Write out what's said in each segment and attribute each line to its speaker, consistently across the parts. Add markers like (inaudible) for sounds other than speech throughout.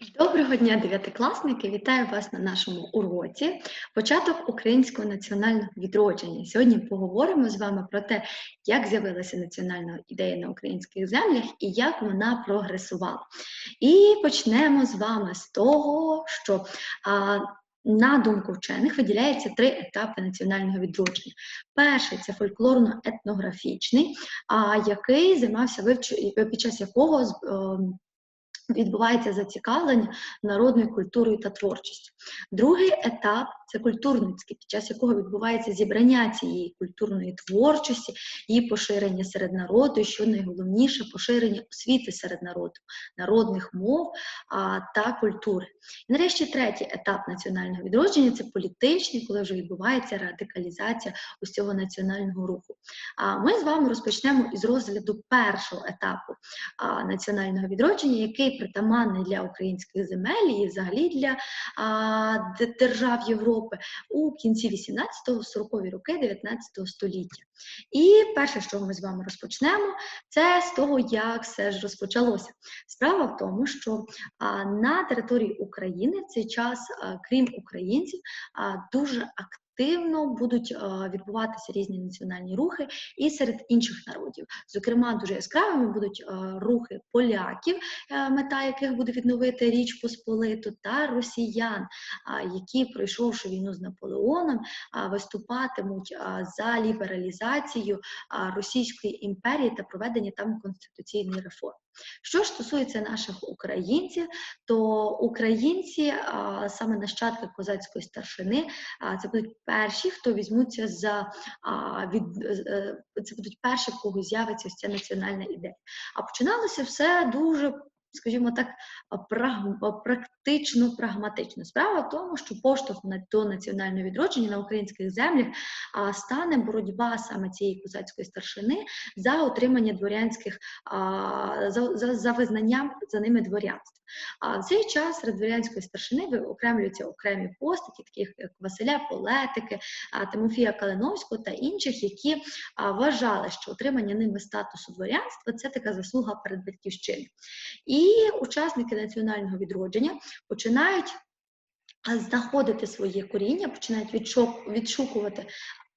Speaker 1: Доброго дня, дев'ятикласники! Вітаю вас на нашому уроці. Початок українського національного відродження. Сьогодні поговоримо з вами про те, як з'явилася національна ідея на українських землях і як вона прогресувала. І почнемо з вами з того, що а, на думку вчених виділяється три етапи національного відродження. Перший це фольклорно-етнографічний, а, який займався вивч... під час якого ем, відбувається зацікавлення народною культурою та творчістю. Другий етап це культурницький, під час якого відбувається зібрання цієї культурної творчості, її поширення серед народу, і що найголовніше поширення освіти серед народу, народних мов та культури. І нарешті третій етап національного відродження це політичний, коли вже відбувається радикалізація усього національного руху. А ми з вами розпочнемо із розгляду першого етапу національного відродження, який притаманний для українських земель і взагалі для держав Європи у кінці 18-го, 40-ві роки 19 століття. І перше, що ми з вами розпочнемо, це з того, як все ж розпочалося. Справа в тому, що на території України в цей час, крім українців, дуже активно будуть відбуватися різні національні рухи і серед інших народів. Зокрема, дуже яскравими будуть рухи поляків, е, мета яких буде відновити Річ Посполиту, та росіян, які, пройшовши війну з Наполеоном, виступатимуть за лібералізацію Російської імперії та проведення там конституційної реформи. Що ж стосується наших українців, то українці, саме нащадки козацької старшини, це будуть перші, хто візьмуться за від е, це будуть перші, в кого з'явиться ця національна ідея. А починалося все дуже. Скажімо так, праг- практично прагматично. Справа в тому, що поштовхом до національного відродження на українських землях стане боротьба саме цієї козацької старшини за отримання дворянських за, за, за визнанням за ними дворянства. А в цей час серед дворянської старшини виокремлюються окремі постаті, таких як Василя Полетики, Тимофія Калиновського та інших, які вважали, що отримання ними статусу дворянства це така заслуга перед батьківщиною. І учасники національного відродження починають знаходити своє коріння, починають відшукувати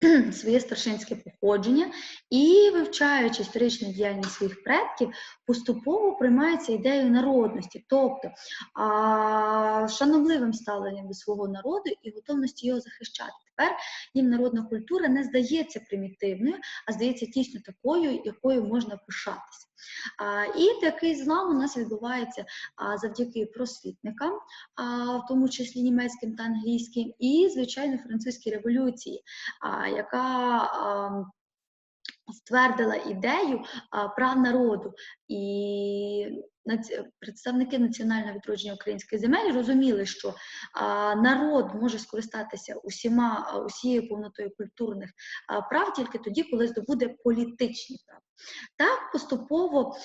Speaker 1: (clears throat) своє старшинське походження і, вивчаючи історичну діяльність своїх предків, поступово приймається ідеєю народності, тобто а, шанобливим ставленням до свого народу і готовності його захищати. Тепер їм народна культура не здається примітивною, а здається тісно такою, якою можна пишатися. І такий злам у нас відбувається завдяки просвітникам, в тому числі німецьким та англійським, і, звичайно, французькій революції, яка ствердила ідею прав народу. І представники національного відродження українських земель розуміли, що народ може скористатися усіма усією повнотою культурних прав тільки тоді, коли здобуде політичні права. Так поступово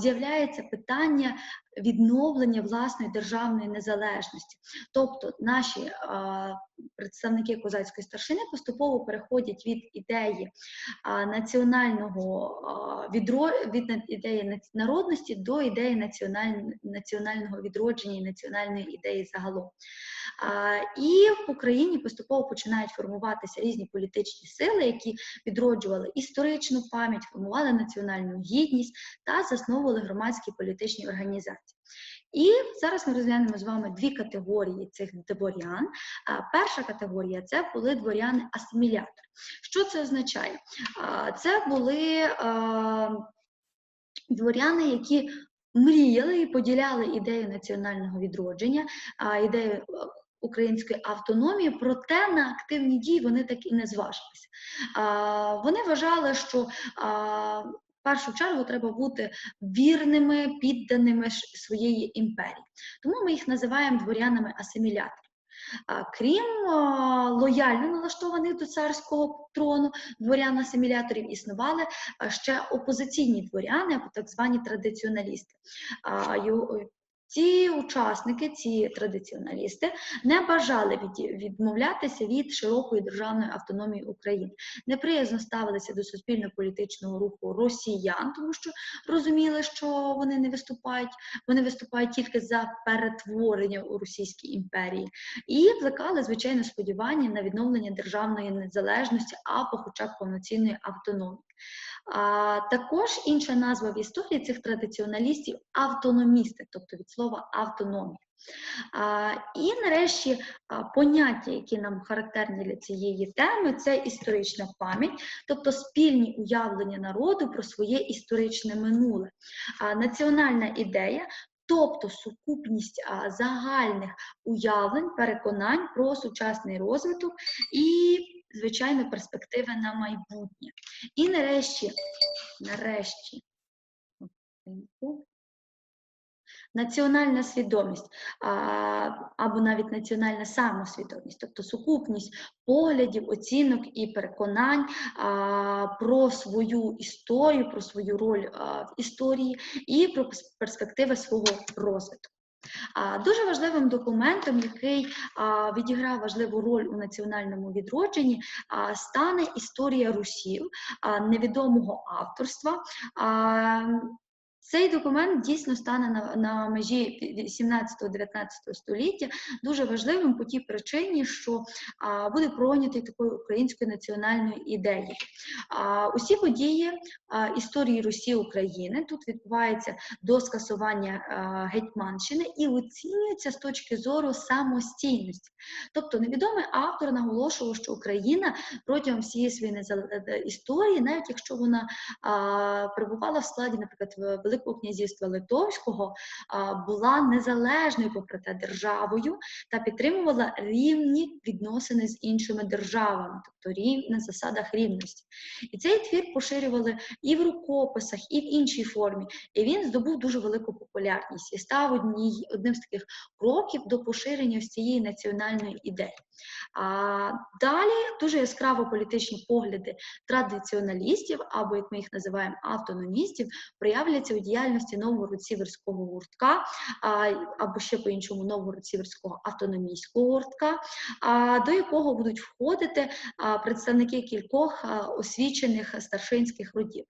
Speaker 1: з'являється питання відновлення власної державної незалежності. Тобто наші представники козацької старшини поступово переходять від ідеї національного відро... від на- ідеї народності до ідеї національ... національного відродження і національної ідеї загалом. І в Україні поступово починають формуватися різні політичні сили, які відроджували історичну пам'ять, формували національну гідність та засновували громадські політичні організації. І зараз ми розглянемо з вами дві категорії цих дворян. Перша категорія це були дворяни-асимілятори. Що це означає? Це були дворяни, які мріяли і поділяли ідею національного відродження, ідею е, української автономії, проте на активні дії вони так і не зважилися. Вони вважали, що в першу чергу треба бути вірними, підданими своєї імперії. Тому ми їх називаємо дворянами-асиміляторами. Крім лояльно налаштованих до царського трону дворян-асиміляторів, існували ще опозиційні дворяни або так звані традиціоналісти. Ці учасники, ці традиціоналісти не бажали від, відмовлятися від широкої державної автономії України, неприязно ставилися до суспільно-політичного руху росіян, тому що розуміли, що вони не виступають, вони виступають тільки за перетворення у Російській імперії, і плекали звичайно сподівання на відновлення державної незалежності або, хоча б повноцінної автономії. А, Також інша назва в історії цих традиціоналістів автономісти, тобто від слова автономія. А, І нарешті поняття, які нам характерні для цієї теми, це історична пам'ять, тобто спільні уявлення народу про своє історичне минуле. А, Національна ідея. Тобто сукупність а, загальних уявлень, переконань про сучасний розвиток і звичайно, перспективи на майбутнє. І нарешті, нарешті, національна свідомість або навіть національна самосвідомість, тобто сукупність поглядів, оцінок і переконань про свою історію, про свою роль в історії і про перспективи свого розвитку. Дуже важливим документом, який відіграв важливу роль у національному відродженні, стане історія русів невідомого авторства. Цей документ дійсно стане на на межі 18-19 століття дуже важливим по тій причині, що а, буде пройнятий такою українською національною ідеєю. А, Усі події а, історії Русі України тут відбувається до скасування а, Гетьманщини і оцінюється з точки зору самостійності. Тобто невідомий автор наголошував, що Україна протягом всієї своєї історії, навіть якщо вона а, перебувала в складі, наприклад, в Великого князівства Литовського була незалежною, попри те, державою та підтримувала рівні відносини з іншими державами, тобто на засадах рівності. І цей твір поширювали і в рукописах, і в іншій формі. І він здобув дуже велику популярність і став одній, одним з таких кроків до поширення ось цієї національної ідеї. А Далі дуже яскраво політичні погляди традиціоналістів, або як ми їх називаємо автономістів, проявляться у діяльності Новгород-Сіверського гуртка, або ще по-іншому Новгород-Сіверського автономійського гуртка, до якого будуть входити представники кількох освічених старшинських родів.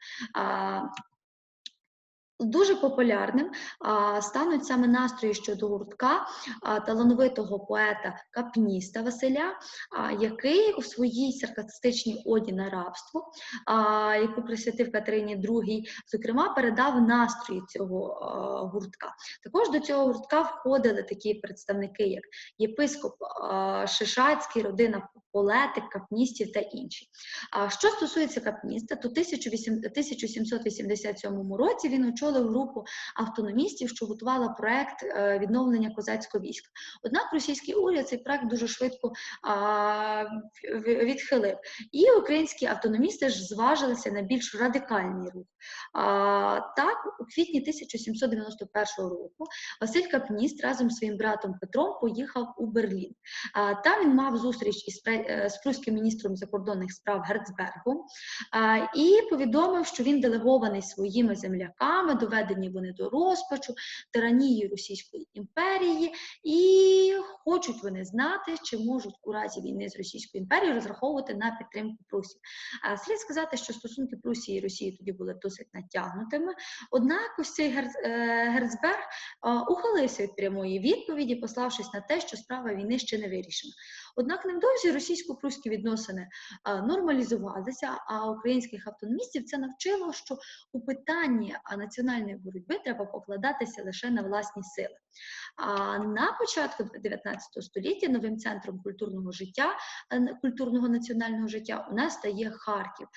Speaker 1: Дуже популярним а, стануть саме настрої щодо гуртка а, талановитого поета Капніста Василя, а, який у своїй саркастичній оді на рабство, а, яку присвятив Катерині II, зокрема, передав настрої цього а, гуртка. Також до цього гуртка входили такі представники, як єпископ а, Шишацький, родина Полетик, Капністів та інші. А що стосується Капніста, то в 1787 році він очолив очолив групу автономістів, що готувала проект е, відновлення козацького війська. Однак російський уряд цей проект дуже швидко відхилив. І українські автономісти ж зважилися на більш радикальний рух. Так, у квітні 1791 року Василь Капніст разом з своїм братом Петром поїхав у Берлін. Там він мав зустріч із е, з прусським міністром закордонних справ Герцбергом і повідомив, що він делегований своїми земляками доведені вони до розпачу, тиранії Російської імперії, і хочуть вони знати, чи можуть у разі війни з Російською імперією розраховувати на підтримку Прусії. Слід сказати, що стосунки Прусії і Росії тоді були досить натягнутими. Однак ось цей е, Герцберг ухилився від прямої відповіді, пославшись на те, що справа війни ще не вирішена. Однак невдовзі російсько-пруські відносини нормалізувалися, а українських автономістів це навчило, що у питанні національної боротьби треба покладатися лише на власні сили. На початку 19 століття новим центром культурного життя, е, культурного національного життя у нас стає Харків,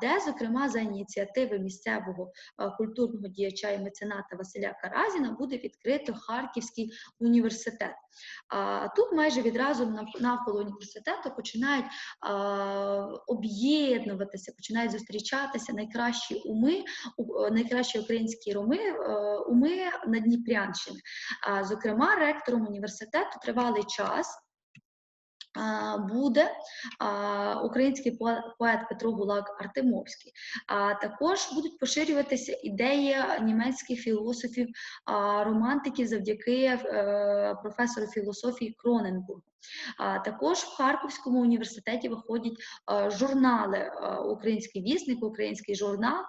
Speaker 1: де, зокрема, за ініціативи місцевого е, культурного діяча і мецената Василя Каразіна буде відкрито Харківський університет. Тут майже відразу навколо університету починають об'єднуватися, починають зустрічатися найкращі уми, найкращі українські роми, е, уми на Дніпрянщини. Зокрема, ректором університету тривалий час буде український поет, Петро Гулак Артемовський. А також будуть поширюватися ідеї німецьких філософів, романтиків завдяки е, професору філософії Кроненбургу. Також в Харківському університеті виходять е, журнали е, Український вісник, український журнал,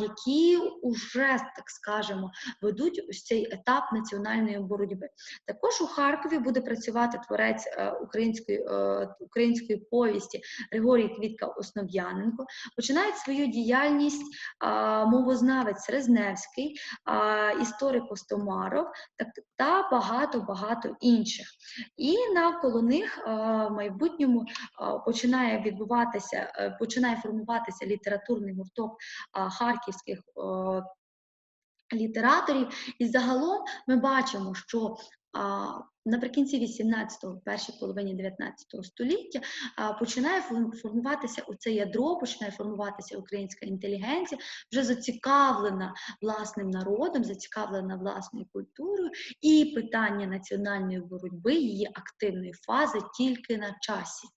Speaker 1: які вже так скажемо ведуть ось цей етап національної боротьби. Також у Харкові буде працювати творець е, української, української повісті Григорій Квітка Основ'яненко. Починають свою діяльність мовознавець Резневський, історик Остомаров та, та багато-багато інших. І навколо них в майбутньому починає відбуватися, е, починає формуватися літературний гурток харківських. е, літераторів. І загалом ми бачимо, що наприкінці 18-го, першій половині 19 століття починає формуватися формуватися оце ядро, починає формуватися українська інтелігенція, вже зацікавлена власним народом, зацікавлена власною культурою, і питання національної боротьби, її активної фази тільки на часі.